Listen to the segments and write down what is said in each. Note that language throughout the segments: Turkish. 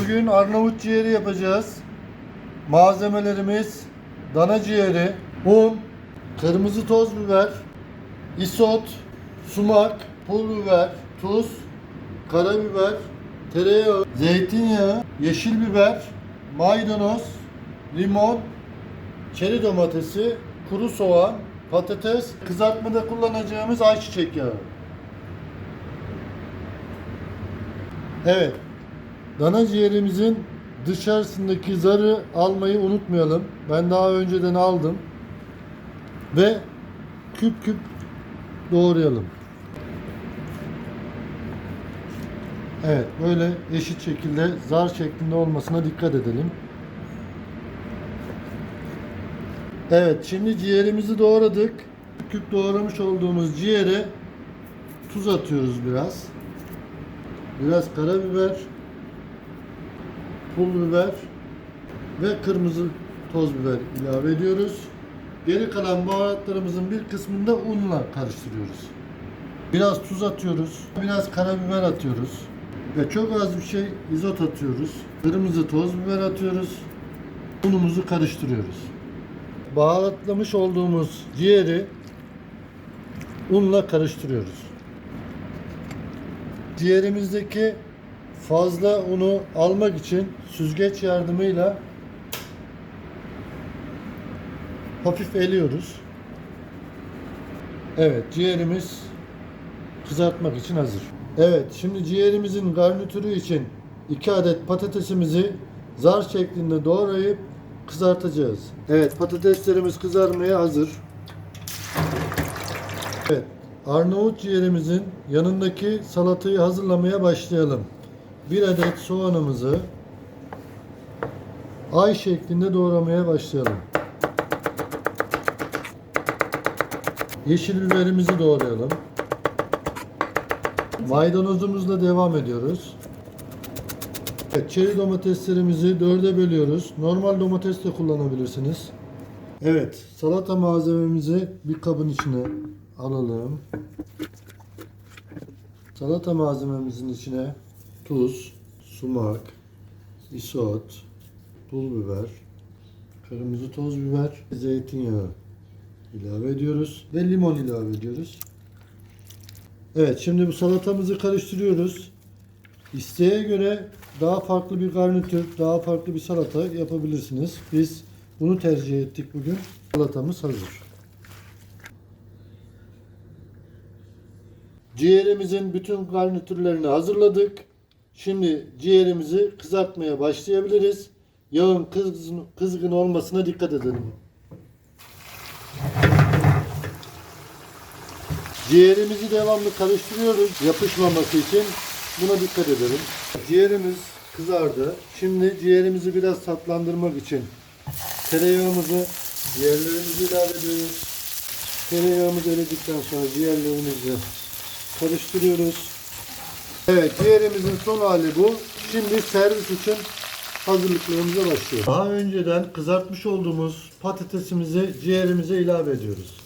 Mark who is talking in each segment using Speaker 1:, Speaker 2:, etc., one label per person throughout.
Speaker 1: bugün Arnavut ciğeri yapacağız. Malzemelerimiz dana ciğeri, un, kırmızı toz biber, isot, sumak, pul biber, tuz, karabiber, tereyağı, zeytinyağı, yeşil biber, maydanoz, limon, çeri domatesi, kuru soğan, patates, kızartmada kullanacağımız ayçiçek yağı. Evet. Dana ciğerimizin dışarısındaki zarı almayı unutmayalım. Ben daha önceden aldım. Ve küp küp doğrayalım. Evet, böyle eşit şekilde zar şeklinde olmasına dikkat edelim. Evet, şimdi ciğerimizi doğradık. Küp doğramış olduğumuz ciğere tuz atıyoruz biraz. Biraz karabiber, pul biber ve kırmızı toz biber ilave ediyoruz. Geri kalan baharatlarımızın bir kısmını da unla karıştırıyoruz. Biraz tuz atıyoruz, biraz karabiber atıyoruz ve çok az bir şey izot atıyoruz. Kırmızı toz biber atıyoruz. Unumuzu karıştırıyoruz. Baharatlamış olduğumuz ciğeri unla karıştırıyoruz. Ciğerimizdeki fazla unu almak için süzgeç yardımıyla hafif eliyoruz. Evet, ciğerimiz kızartmak için hazır. Evet, şimdi ciğerimizin garnitürü için 2 adet patatesimizi zar şeklinde doğrayıp kızartacağız. Evet, patateslerimiz kızarmaya hazır. Evet, Arnavut ciğerimizin yanındaki salatayı hazırlamaya başlayalım. Bir adet soğanımızı ay şeklinde doğramaya başlayalım. Yeşil biberimizi doğrayalım. Maydanozumuzla devam ediyoruz. Evet, çeri domateslerimizi dörde bölüyoruz. Normal domates de kullanabilirsiniz. Evet, salata malzememizi bir kabın içine alalım. Salata malzememizin içine tuz, sumak, isot, pul biber, kırmızı toz biber, zeytinyağı ilave ediyoruz ve limon ilave ediyoruz. Evet, şimdi bu salatamızı karıştırıyoruz. İsteğe göre daha farklı bir garnitür, daha farklı bir salata yapabilirsiniz. Biz bunu tercih ettik bugün. Salatamız hazır. Ciğerimizin bütün garnitürlerini hazırladık. Şimdi ciğerimizi kızartmaya başlayabiliriz. Yağın kızgın, kızgın olmasına dikkat edelim. Ciğerimizi devamlı karıştırıyoruz yapışmaması için. Buna dikkat edelim. Ciğerimiz kızardı. Şimdi ciğerimizi biraz tatlandırmak için tereyağımızı ciğerlerimizi ilave ediyoruz. Tereyağımızı eledikten sonra ciğerlerimizi karıştırıyoruz. Evet ciğerimizin son hali bu. Şimdi servis için hazırlıklarımıza başlıyoruz. Daha önceden kızartmış olduğumuz patatesimizi ciğerimize ilave ediyoruz.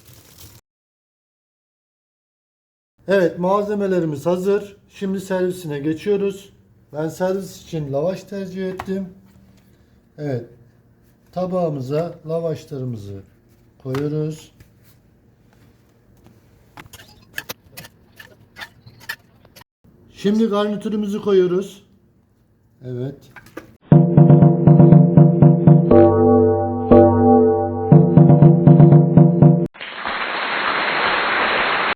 Speaker 1: Evet malzemelerimiz hazır. Şimdi servisine geçiyoruz. Ben servis için lavaş tercih ettim. Evet. Tabağımıza lavaşlarımızı koyuyoruz. Şimdi garnitürümüzü koyuyoruz. Evet.